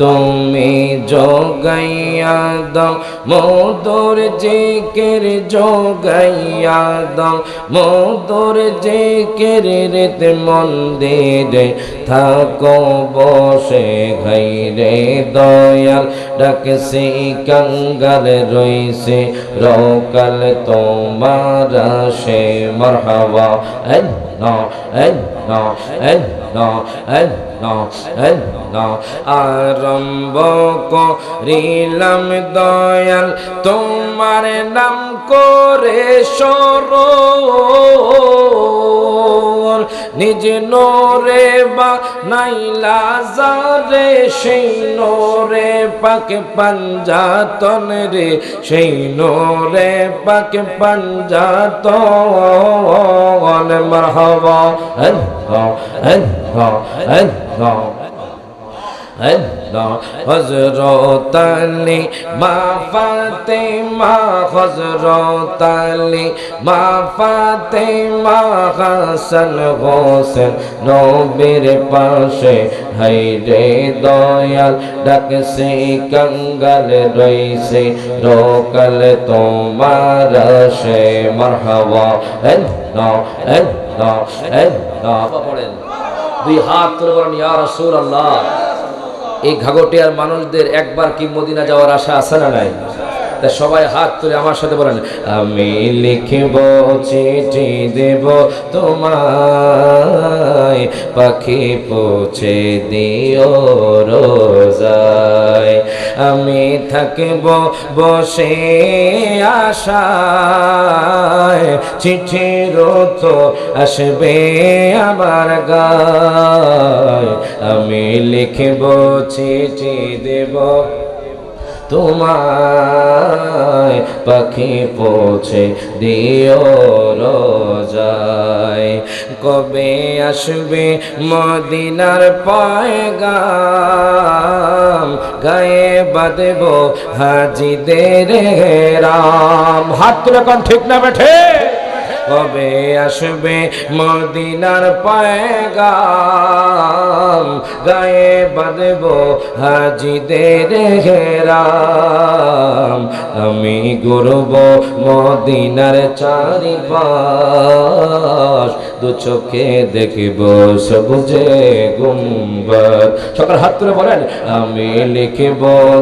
তুমি যোগাইয়া দাও। মোদর জিকের যোগাইয়া দাও। মোদর জিকের রেত মন্দিরে থাকো বসে ঘাইরে দয়াল। ডাকসি কঙ্গাল রইছে, রকাল তোমার সে মরহবা। আরম্ভ করিলাম দয়াল তোমার নাম করে সরল নিজ নোরে বা নাইলা যারে, সেই নোরে পাকে পাঞ্জাতন রে, সেই নোরে পাকে পাঞ্জাতন। মারহাবা, আল্লাহ আল্লাহ আল্লাহ আল্লাহ। হজরত আলী, মা ফাতেমা হজরত আলী, মা ফাতেমা হাসান হোসেন, নবীর পাশে হাইরে দয়াল, ডাকছে কঙ্গাল রইছে, রোকাল তোমার সে মারহাবা আল্লাহ আল্লাহ আল্লাহ দুই হাত তুলে বলেন, ইয়া রাসূলুল্লাহ। এই ঘাগটিয়ার মানুষদের একবার কি মদিনা যাওয়ার আশা আছে না নাই? তা সবাই হাত তুলে আমার সাথে বলেন, আমি লিখিব, চিঠি দেব, তোমায় পাখি পৌঁছে দিও রোজায়। আমি থাকব বসে আশায় চিঠির তো আসবে আমার গায়। আমি লিখব, চিঠি দেব তোমায় পাখি পৌঁছে দিও রোজায়। কবে আসবে মদিনার পয়গাম? গায়ে বাঁধব হাজিদের রাম। হাত তুলে কোন, ঠিক না বেঠে? কবে আসবে মদিনার পায়গাম? গায়ে বাঁধব হাজিদের ঘেরাম আমি গরব মদিনার চারিপাশ। দু চোখে দেখব সবুজে গুম্বদ সকাল হাত তুলে বলেন আমি লিখব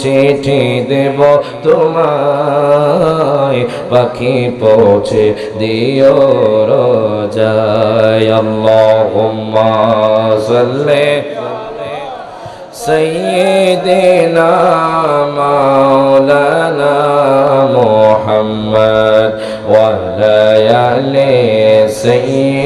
চিঠি দেব তোমায় পাখি পৌঁছে দিও রোজায় আল্লাহুম্মা সাল্লি سيدنا مولانا محمد وعلى آل سيدنا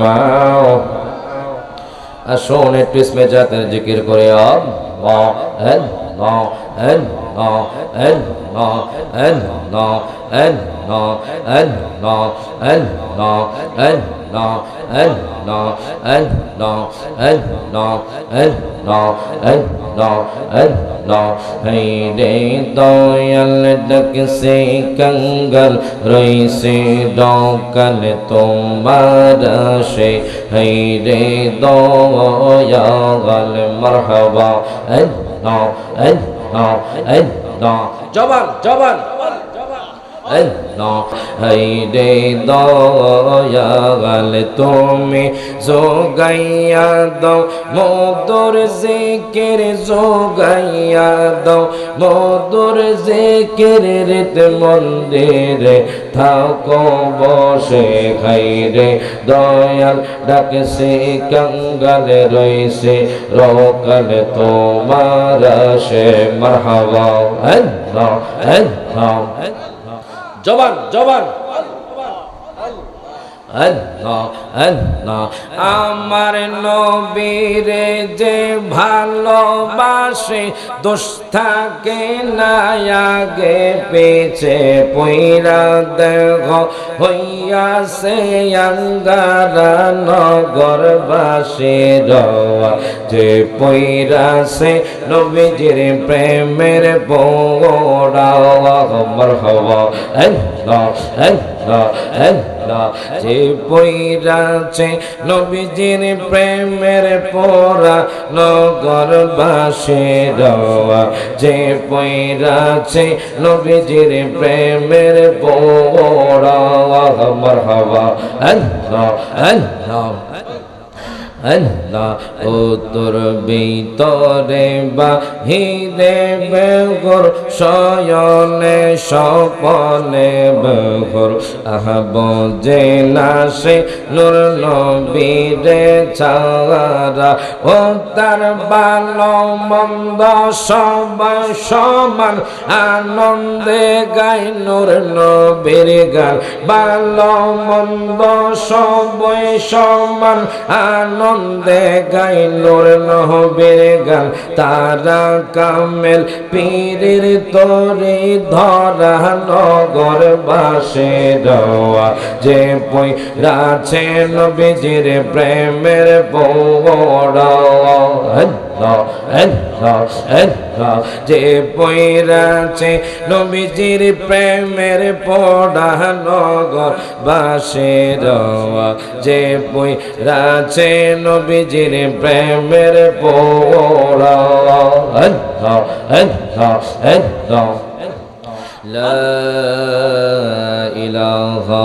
মা আসুন একটু ইসমে জাতের জিকির করে আল্লাহ। দয়াল ডকসে কঙ্গল রইসে ডকল তোমার সে হই রে দয়াল মরহবা জবান জবান হাইরে দয়াল তুমি যোগাইয়া দাও মধুর জিকির যোগাইয়া দাও মধুর জিকির রিত মন্দিরে থাকো বসে খাইরে, দয়াল ডাকছে কঙ্গাল রইছে, রোকাল তোমার সে মারহাবা, আল্লাহ আল্লাহ। জবান জবান। আমার নবীরে যে ভালোবাসে, দোষ থাকে না, আগে পেছে পইরা দেহ। হইয়াছে আঙ্গারা নগরবাসী রওয়া যে পইরাছে নবীজির প্রেমের পৌড়া মরহবা আল্লাহ আল্লাহ আল্লাহ। আল্লাহ। যে পইরাছে নবীজির প্রেমের পোরা নগর বাসেরা যে পইরাছে নবীজির প্রেমের পোরা মারহাবা। আল্লাহ আল্লাহ। আল্লাহ ও তোর ভিতরে বাহিরে বেগর শয়নে সপনে বেগর আহব যে নাসে নূর নবীরে ছাড়া ও তার ভালো মন্দ সবাই সমান আনন্দে গাই নূর নবীর গান। ভালো মন্দ সবাই সমান আনন্দে গাই নূর নহবের গান, তারা কামেল পীরের তরে ধরা নগর বাসে দেওয়া যে পই রাছে নবীজির প্রেমের পৌড়া যে বৈরাছে নবীজির প্রেমের পোড়া নগর বাসের যে বৈরাছে নবীজির প্রেমের পোড়া। লা ইলাহা